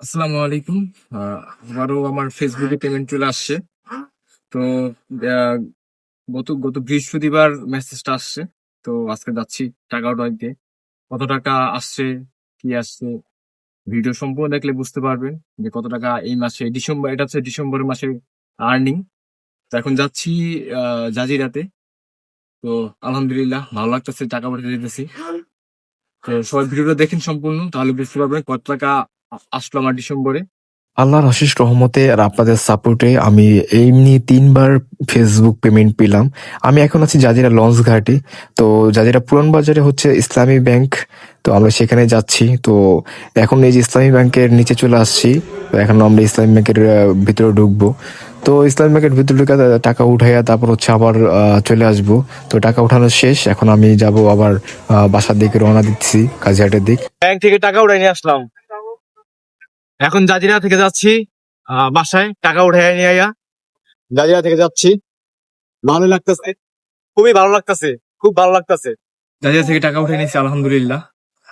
আসসালামু আলাইকুম। আবারও আমার ফেসবুকে পেমেন্ট চলে আসছে। তো গত গত বৃহস্পতিবার মেসেজটা আসছে। তো, আজকে যাচ্ছি টাকা উঠাইতে কত টাকা আসছে, কি আসছে ভিডিও সম্পূর্ণ দেখলে বুঝতে পারবেন যে কত টাকা এই মাসে, ডিসেম্বর, এটা হচ্ছে ডিসেম্বর মাসে আর্নিং তো এখন যাচ্ছি জাজিরাতে। তো, আলহামদুলিল্লাহ, ভালো লাগতেছে, টাকা পাঠাতে দিতেছি। তো, সবাই ভিডিওটা দেখেন সম্পূর্ণ, তাহলে বুঝতে পারবেন কত টাকা আসলো আমার ডিসেম্বরে। আল্লাহর অশেষ রহমতে আর আপনাদের সাপোর্টে আমি এমনি তিনবার ফেসবুক পেমেন্ট পেলাম। আমি এখন আছি জাজিরা লঞ্চ ঘাটে। তো জাজিরা পুরান বাজারে হচ্ছে ইসলামী ব্যাংক। তো আমরা সেখানে যাচ্ছি। তো এখন এই যে ইসলামী ব্যাংকের নিচে চলে আসছি। তো এখন আমরা ইসলামী ব্যাংকের ভিতরে ঢুকবো। তো ইসলামী ব্যাংকের ভিতরে ঢুকে টাকা উঠাইয়া তারপর হচ্ছে আবার আহ, চলে আসব। তো টাকা উঠানো শেষ। এখন আমি যাব আবার আহ, বাসার দিকে রওনা দিচ্ছি কাজিহাটের দিক। ব্যাংক থেকে টাকা উঠাই নিয়ে আসলাম। এখন জাজিরা থেকে যাচ্ছি আহ, বাসায় টাকা উঠাই নিয়ে আইয়া জাজিরা থেকে যাচ্ছি। ভালো লাগতেছে। খুবই ভালো লাগতেছে খুব ভালো লাগতেছে। জাজিরা থেকে টাকা উঠে নিয়েছি আলহামদুলিল্লাহ।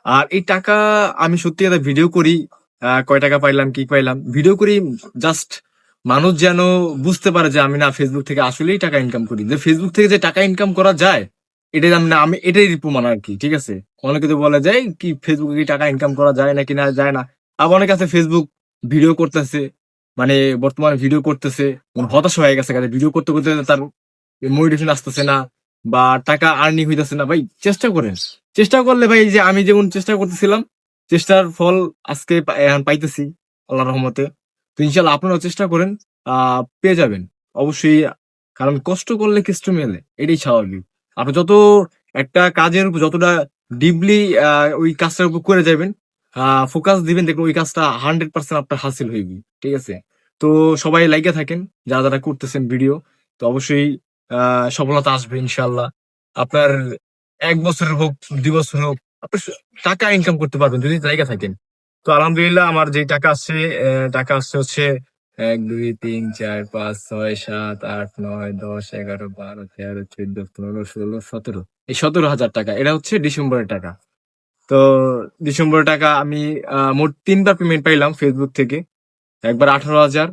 আর এই টাকা আমি সত্যি কথা ভিডিও করি আহ, কয় টাকা পাইলাম কি পাইলাম। ভিডিও করি জাস্ট মানুষ যেন বুঝতে পারে যে আমি না ফেসবুক থেকে আসলেই টাকা ইনকাম করি। যে ফেসবুক থেকে যে টাকা ইনকাম করা যায় এটাই আমি না আমি এটাই প্রমাণ আর কি ঠিক আছে? অনেকে তো বলে যায় কি ফেসবুকে কি টাকা ইনকাম করা যায় নাকি না যায় না? আবার অনেকে আছে ফেসবুক ভিডিও করতেছে মানে বর্তমানে ভিডিও করতেছে মানে হতাশ হয়ে গেছে কাজে ভিডিও করতে করতে তার মোটিভেশন আসতেছে না বা টাকা আর্নিং হইতেছে না। ভাই, চেষ্টা করেন। চেষ্টা করলে ভাই যে আমি যেমন চেষ্টা করতেছিলাম, চেষ্টার ফল আজকে এখন পাইতেছি আল্লাহ রহমতে। তো ইনশাল্লাহ আপনারাও চেষ্টা করেন পেয়ে যাবেন। অবশ্যই, কারণ কষ্ট করলে কিছু মেলে, এটাই স্বাভাবিক। আপনি যত একটা কাজের উপর, যতটা ডিপলি ওই কাজটার উপর করে যাবেন ফোকাস দিবেন, দেখবেন ওই কাজটা হান্ড্রেড পার্সেন্ট আপনার হাসিল হইবে ঠিক আছে? তো সবাই লাইকে থাকেন, যারা যারা করতেছেন ভিডিও তো অবশ্যই সফলতা আসবে ইনশাল্লাহ আপনার এক বছরের হোক, দুই বছর হোক, আপনি টাকা ইনকাম করতে পারবেন, যদি জায়গা থাকেন। তো আলহামদুলিল্লাহ আমার যে টাকা আসছে টাকা আসছে হচ্ছে এক, দুই, তিন, চার, পাঁচ, ছয়, সাত, আট, নয়, দশ, এগারো, বারো, তেরো, চোদ্দ, পনেরো, ষোলো, সতেরো। এই সতেরো হাজার টাকা, এটা হচ্ছে ডিসেম্বরের টাকা। তো ডিসেম্বর টাকা আমি মোট তিনবার পেমেন্ট পাইলাম ফেসবুক থেকে। একবার আঠারো হাজার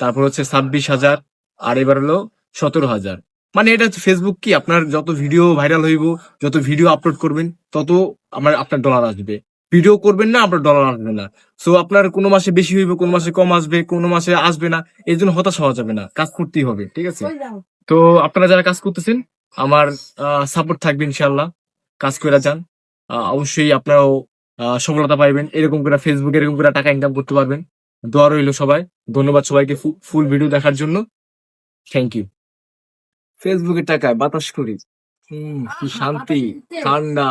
তারপর হচ্ছে ছাব্বিশ হাজার আর এবার হলো সতেরো হাজার। মানে এটা হচ্ছে ফেসবুক কি? আপনার যত ভিডিও ভাইরাল হইব যত ভিডিও আপলোড করবেন তত আমার আপনার ডলার আসবে। ভিডিও করবেন না আপনার ডলার আসবে না। সো আপনার কোনো মাসে বেশি হইবে কোনো মাসে কম আসবে কোনো মাসে আসবে না এই জন্য হতাশ হওয়া যাবে না। কাজ করতেই হবে ঠিক আছে? তো আপনারা যারা কাজ করতেছেন আমার সাপোর্ট থাকবে ইনশাল্লাহ কাজ করে যান। অবশ্যই আপনারাও সফলতা পাইবেন। এরকম করে ফেসবুকে এরকম করে টাকা ইনকাম করতে পারবেন। দোয়া রইল সবাই। ধন্যবাদ সবাইকে ফুল ভিডিও দেখার জন্য। থ্যাংক ইউ ফেসবুকের টাকায় বাতাস করি। হম কি শান্তি। ঠান্ডা।